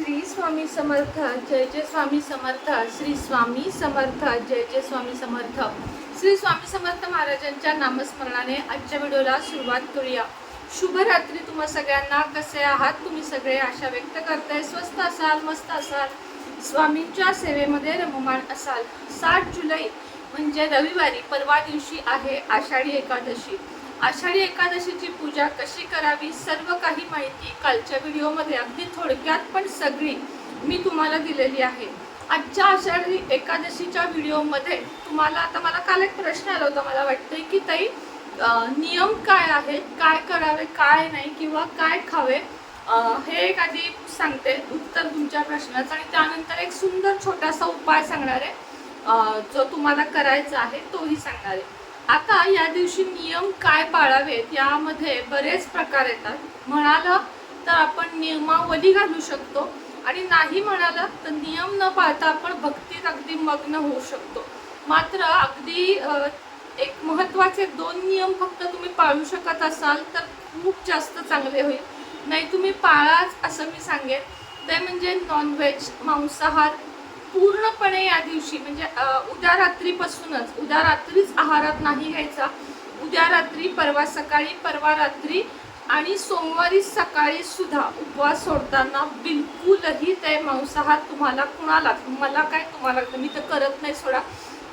श्री स्वामी समर्थ जय जय स्वामी समर्थ श्री स्वामी समर्थ जय जय स्वामी समर्थ. श्री स्वामी समर्थ महाराजांच्या नामस्मरणाने आजच्या व्हिडिओला सुरुवात करूया. शुभ रात्री तुम्हा सगळ्यांना. कसे आहात तुम्ही सगळे? आशा व्यक्त करताय. स्वस्त असाल मस्त असाल. स्वामींच्या सेवेमध्ये रममाण असाल. सात जुलै म्हणजे रविवारी परवा दिवशी आहे आषाढी एकादशी. आषाढी एकादशीची पूजा कशी करावी सर्व काही माहिती कालच्या व्हिडिओमध्ये अगदी थोडक्यात पण सगळी मी तुम्हाला दिलेली आहे. आजच्या आषाढी एकादशीच्या व्हिडिओमध्ये तुम्हाला आता मला काल एक प्रश्न आला होता मला वाटतंय की ताई नियम काय आहेत काय करावे काय नाही किंवा काय खावे? हे एक आधी सांगते उत्तर तुमच्या प्रश्नाचं आणि त्यानंतर एक सुंदर छोटासा उपाय सांगणार आहे जो तुम्हाला करायचा आहे तोही सांगणार. आहे आता या दिवशी नियम काय पाळावेत यामध्ये बरेच प्रकार येतात. म्हणालं तर आपण नियमावली घालू शकतो आणि नाही म्हणालं तर नियम न पाळता आपण भक्तीत अगदी मग्न होऊ शकतो. मात्र अगदी एक महत्त्वाचे दोन नियम फक्त तुम्ही पाळू शकत असाल तर खूप जास्त चांगले होईल. नाही तुम्ही पाळाच असं मी सांगेन. ते म्हणजे नॉनव्हेज मांसाहार पूर्णपणे या दिवशी म्हणजे उद्या रात्रीपासूनच उद्या रात्रीच आहारात नाही घ्यायचा. उद्या रात्री परवा सकाळी परवा रात्री आणि सोमवारी सकाळी सुद्धा उपवास सोडताना बिलकुलही ते मांसाहार तुम्हाला कुणाला मला काय तुम्हाला मी तर करत नाही सोडा.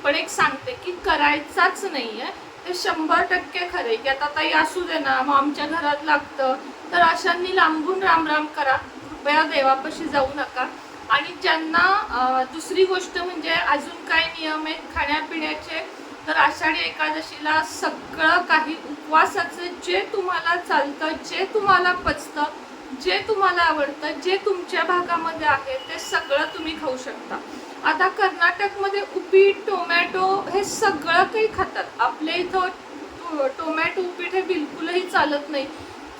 पण एक सांगते की करायचाच नाही आहे ते शंभर टक्के खरे की आता ताई असू दे ना मग आमच्या घरात लागतं. तर अशांनी लांबून राम राम करा. कृपया देवापाशी जाऊ नका. आणि ज्यांना दुसरी गोष्ट म्हणजे अजून काय नियम आहेत खाण्यापिण्याचे तर आषाढी एकादशीला सगळं काही उपवासाचं जे तुम्हाला चालतं जे तुम्हाला पचतं जे तुम्हाला आवडतं जे तुमच्या भागामध्ये आहे ते सगळं तुम्ही खाऊ शकता. आता कर्नाटकमध्ये उपीट टोमॅटो हे सगळं काही खातात. आपल्या इथं टोमॅटो उपीट हे बिलकुलही चालत नाही.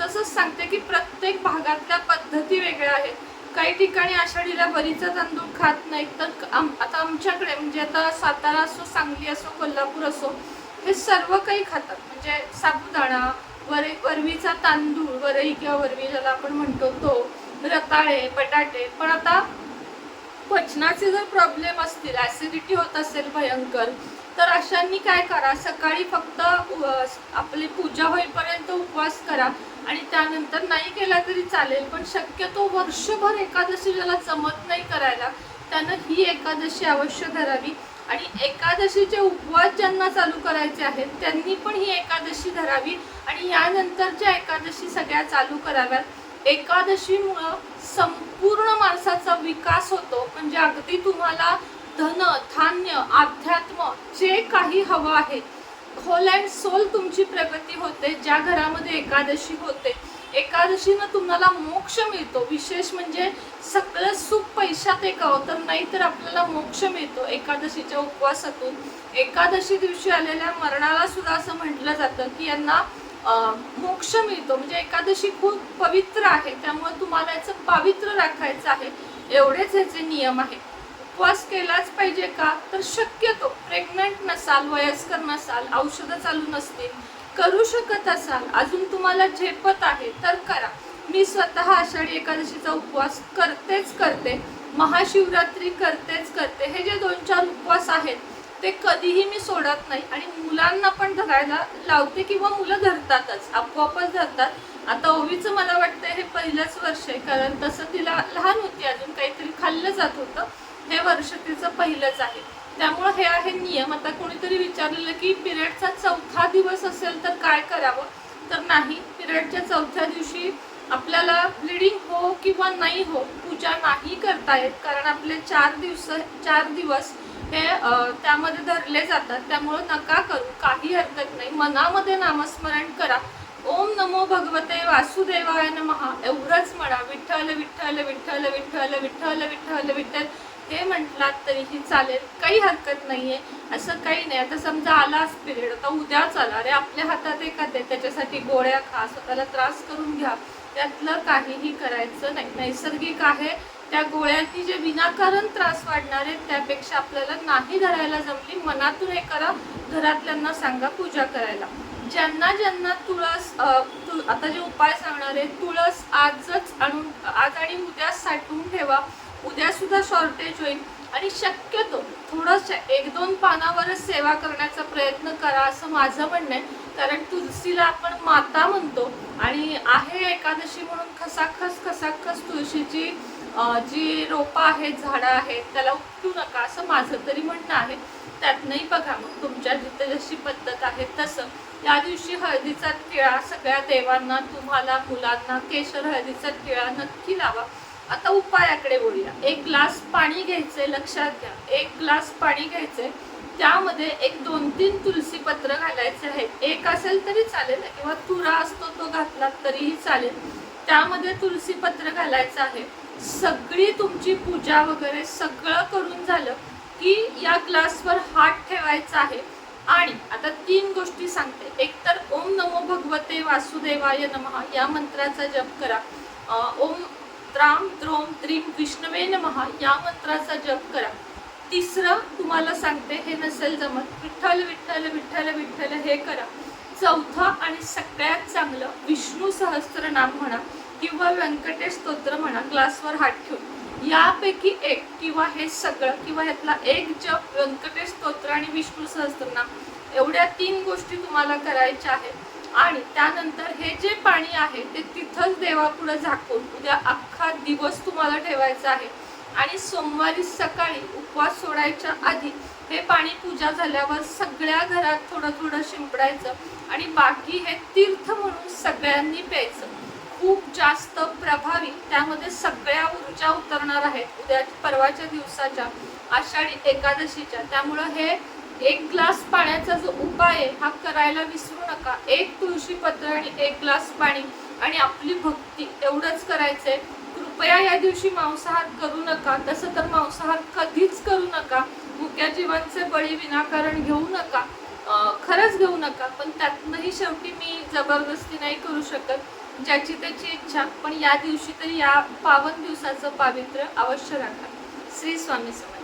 तसंच सांगते की प्रत्येक भागातल्या पद्धती वेगळ्या आहेत. काही ठिकाणी आषाढीला बरीचा तांदूळ खात नाहीत. तर आम- आता आमच्याकडे म्हणजे आता सातारा असो सांगली असो कोल्हापूर असो हे सर्व काही खातात. म्हणजे साबुदाणा वरे वरवीचा तांदूळ वरई किंवा वरवी ज्याला आपण म्हणतो तो रताळे बटाटे. पण आता पचनाचे जर प्रॉब्लेम असतील ॲसिडिटी होत असेल भयंकर तर अशांनी काय करा? सकाळी फक्त आपली पूजा होईपर्यंत उपवास करा. आणि त्यानंतर नाही केला तरी चालेल पण शक्यतो वर्षभर एकादशी ज्याला जमत नाही करायला त्यानं ही एकादशी अवश्य धरावी. आणि एकादशीचे उपवास ज्यांना चालू करायचे आहेत त्यांनी पण ही एकादशी धरावी. आणि यानंतरच्या एकादशी सगळ्या चालू कराव्यात. एकादशीमुळं संपूर्ण माणसाचा विकास होतो. म्हणजे अगदी तुम्हाला धन धान्य अध्यात्म जे काही हवं आहे. होल अँड सोल तुमची प्रगती होते ज्या घरामध्ये एकादशी होते. एकादशीनं तुम्हाला मोक्ष मिळतो. विशेष म्हणजे सगळं सुख पैशात एकावं तर नाही तर आपल्याला मोक्ष मिळतो एकादशीच्या उपवासातून. एकादशी दिवशी आलेल्या मरणाला सुद्धा असं म्हटलं जातं की यांना मोक्ष मिळतो. म्हणजे एकादशी खूप पवित्र आहे. त्यामुळे तुम्हाला याचं पावित्र्य राखायचं आहे. एवढेच ह्याचे नियम आहे उपवास केलाच पाहिजे का? तर शक्यतो प्रेग्नंट नसाल वयस्कर नसाल औषधं चालू नसतील करू शकत असाल अजून तुम्हाला झेपत आहे तर करा. मी स्वतः आषाढी एकादशीचा उपवास करतेच करते. महाशिवरात्री करतेच करते. हे जे दोन चार उपवास आहेत ते कधीही मी सोडत नाही. आणि मुलांना पण धरायला लावते किंवा मुलं धरतातच आपोआपच धरतात. आता ओवीचं मला वाटतं हे पहिलंच वर्ष आहे कारण तसं तिला लहान होती अजून काहीतरी खाल्लं जात होतं. हे वर्ष तिचं पहिलंच आहे. त्यामुळं हे आहे नियम. आता कोणीतरी विचारलेलं की पिरियडचा चौथा दिवस असेल तर काय करावं? तर नाही. पिरियडच्या चौथ्या दिवशी आपल्याला ब्लिडिंग हो किंवा नाही हो पूजा नाही करता येत. कारण आपले चार दिवस चार दिवस हे त्यामध्ये धरले जातात. त्यामुळं नका करू. काही हरकत नाही. मनामध्ये नामस्मरण करा. ओम नमो भगवते वासुदेवाय नमहा एवढंच म्हणा. विठ्ठल विठ्ठल विठ्ठल विठ्ठल विठ्ठल विठ्ठल विठ्ठल. हे म्हटलात तरीही चालेल. काही हरकत नाहीये. असं काही नाही. आता समजा आलाच पिरियड आता उद्याच आला अरे आपल्या हातात एखाद आहे. त्याच्यासाठी गोळ्या खा. स्वतःला त्रास करून घ्या. त्यातलं काहीही करायचं नाही. नैसर्गिक आहे. त्या गोळ्यांनी जे विनाकारण त्रास वाढणार आहेत त्यापेक्षा आपल्याला नाही धरायला जमली मनातून हे करा घरातल्यांना सांगा पूजा करायला. ज्यांना ज्यांना तुळस अ, तु- आता जे उपाय सांगणार आहे तुळस आजच आणून आज आणि उद्या साठवून ठेवा. उद्या सुद्धा शॉर्टेज होईल. आणि शक्यतो थोडंसं एक दोन पानावरच सेवा करण्याचा प्रयत्न करा असं माझं म्हणणं आहे. कारण तुळशीला आपण माता म्हणतो आणि आहे एकादशी म्हणून खसाखस खसाखस तुळशीची जी रोपं आहेत झाडं आहेत त्याला उपटू नका असं माझं तरी म्हणणं आहे. त्यातनंही बघा मग तुमच्या जिथे जशी पद्धत आहे तसं. या दिवशी हळदीचा टिळा सगळ्या देवांना तुम्हाला मुलांना केशर हळदीचा टिळा नक्की लावा. आता उपायाकडे बोलूया एक ग्लास पाणी घ्यायचंय लक्षात घ्या. एक ग्लास पाणी घ्यायचंय. त्यामध्ये एक दोन तीन तुलसी पत्र घालायचे आहेत. एक असेल तरी चालेल किंवा तुरा असतो तो घातला तरीही चालेल. त्यामध्ये तुलसी पत्र घालायचं आहे. सगळी तुमची पूजा वगैरे सगळं करून झालं की या ग्लासवर हात ठेवायचा आहे. आणि आता तीन गोष्टी सांगते. एक तर ओम नमो भगवते वासुदेवाय नमः या मंत्राचा जप करा. ओम त्राम द्रोम त्रीम विष्णवे नमः या मंत्राचा जप करा. तिसरं तुम्हाला सांगते हे नसेल जमत. विठ्ठल विठ्ठल विठ्ठल विठ्ठल हे करा. चौथं आणि सगळ्यात चांगलं विष्णू सहस्त्रनाम म्हणा किंवा व्यंकटेश स्तोत्र म्हणा ग्लासवर हात ठेवून. यापैकी एक किंवा हे सगळं किंवा ह्यातला एक जप व्यंकटेश स्तोत्र आणि विष्णू सहस्त्रनाम एवढ्या तीन गोष्टी तुम्हाला करायच्या आहेत. आणि त्यानंतर हे जे पाणी आहे ते तिथंच देवापुढे झाकून उद्या अख्खा दिवस तुम्हाला ठेवायचा आहे. आणि सोमवारी सकाळी उपवास सोडायच्या आधी हे पाणी पूजा झाल्यावर सगळ्या घरात थोडं थोडं शिंपडायचं. आणि बाकी हे तीर्थ म्हणून सगळ्यांनी प्यायचं. खूप जास्त प्रभावी त्यामध्ये सगळ्या ऊर्जा उतरणार आहेत. उद्या परवाच्या दिवसाच्या आषाढी एकादशीच्या. त्यामुळं हे एक ग्लास पाण्याचा जो उपाय आहे हा करायला विसरू नका. एक तुळशी पत्र आणि एक ग्लास पाणी आणि आपली भक्ती. एवढंच करायचंय. कृपया या दिवशी मांसाहार करू नका. तसं तर मांसाहार कधीच करू नका. मुक्या जीवांचे बळी विनाकारण घेऊ नका. खरंच घेऊ नका पण त्यातनंही शेवटी मी जबरदस्ती नाही करू शकत ज्याची त्याची इच्छा. पण या दिवशी तरी या पावन दिवसाचं पावित्र्य अवश्य राखा. श्री स्वामी समर्थ.